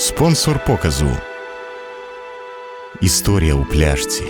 Спонсор показу. Історія у пляшці.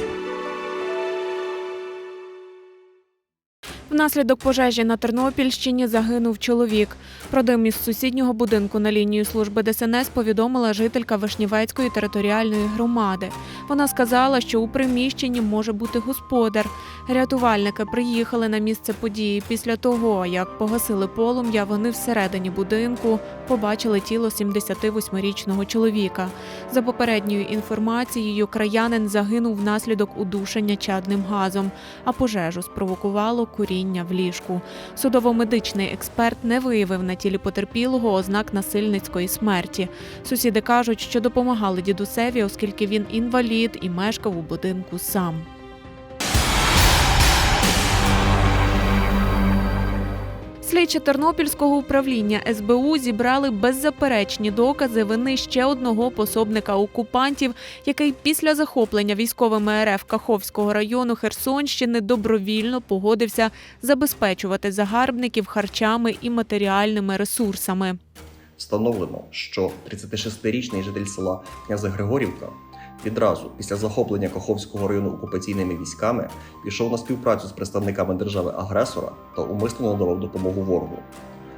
Внаслідок пожежі на Тернопільщині загинув чоловік. Про дим із сусіднього будинку на лінію служби ДСНС повідомила жителька Вишнівецької територіальної громади. Вона сказала, що у приміщенні може бути господар. Рятувальники приїхали на місце події. Після того, як погасили полум'я, вони всередині будинку побачили тіло 78-річного чоловіка. За попередньою інформацією, краянин загинув внаслідок удушення чадним газом, а пожежу спровокувало куріння в ліжку. Судово-медичний експерт не виявив на тілі потерпілого ознак насильницької смерті. Сусіди кажуть, що допомагали дідусеві, оскільки він інвалід і мешкав у будинку сам. Слідчі Тернопільського управління СБУ зібрали беззаперечні докази вини ще одного пособника окупантів, який після захоплення військовими РФ Каховського району Херсонщини добровільно погодився забезпечувати загарбників харчами і матеріальними ресурсами. Встановлено, що 36-річний житель села князя Григорівка відразу після захоплення Каховського району окупаційними військами пішов на співпрацю з представниками держави-агресора та умисно надавав допомогу ворогу.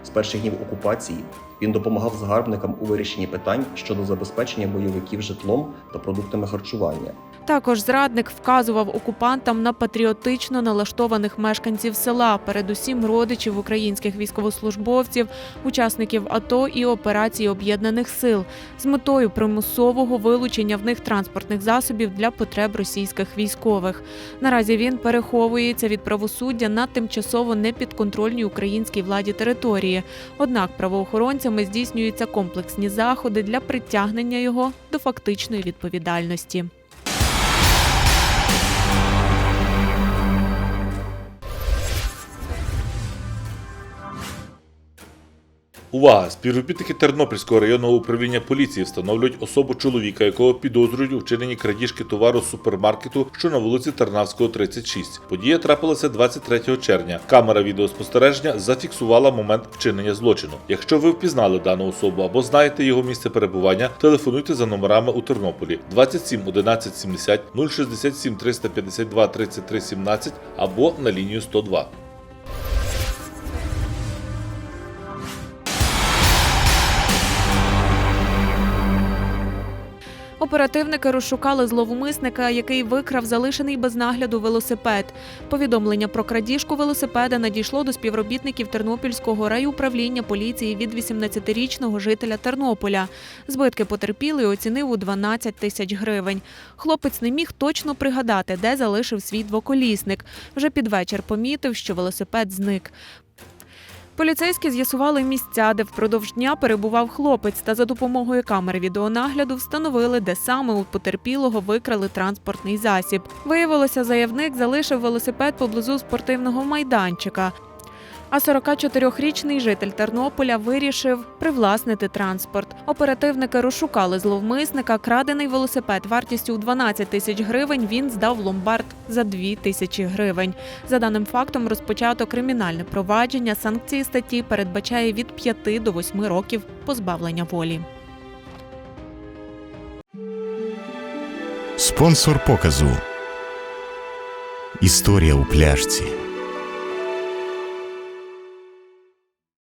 З перших днів окупації він допомагав загарбникам у вирішенні питань щодо забезпечення бойовиків житлом та продуктами харчування. Також зрадник вказував окупантам на патріотично налаштованих мешканців села, передусім родичів українських військовослужбовців, учасників АТО і операції об'єднаних сил з метою примусового вилучення в них транспортних засобів для потреб російських військових. Наразі він переховується від правосуддя на тимчасово непідконтрольній українській владі території. Однак правоохоронцями здійснюються комплексні заходи для притягнення його до фактичної відповідальності. Увага! Співробітники Тернопільського районного управління поліції встановлюють особу чоловіка, якого підозрюють у вчиненні крадіжки товару з супермаркету, що на вулиці Тарнавського, 36. Подія трапилася 23 червня. Камера відеоспостереження зафіксувала момент вчинення злочину. Якщо ви впізнали дану особу або знаєте його місце перебування, телефонуйте за номерами у Тернополі 27 11 70 067 352 33 17 або на лінію 102. Оперативники розшукали зловмисника, який викрав залишений без нагляду велосипед. Повідомлення про крадіжку велосипеда надійшло до співробітників Тернопільського райуправління поліції від 18-річного жителя Тернополя. Збитки потерпілий оцінив у 12 тисяч гривень. Хлопець не міг точно пригадати, де залишив свій двоколісник. Вже під вечір помітив, що велосипед зник. Поліцейські з'ясували місця, де впродовж дня перебував хлопець, та за допомогою камери відеонагляду встановили, де саме у потерпілого викрали транспортний засіб. Виявилося, заявник залишив велосипед поблизу спортивного майданчика. А 44-річний житель Тернополя вирішив привласнити транспорт. Оперативники розшукали зловмисника. Крадений велосипед вартістю у 12 тисяч гривень він здав ломбард за 2 тисячі гривень. За даним фактом розпочато кримінальне провадження. Санкції статті передбачає від 5 до 8 років позбавлення волі. Спонсор показу. Історія у пляшці.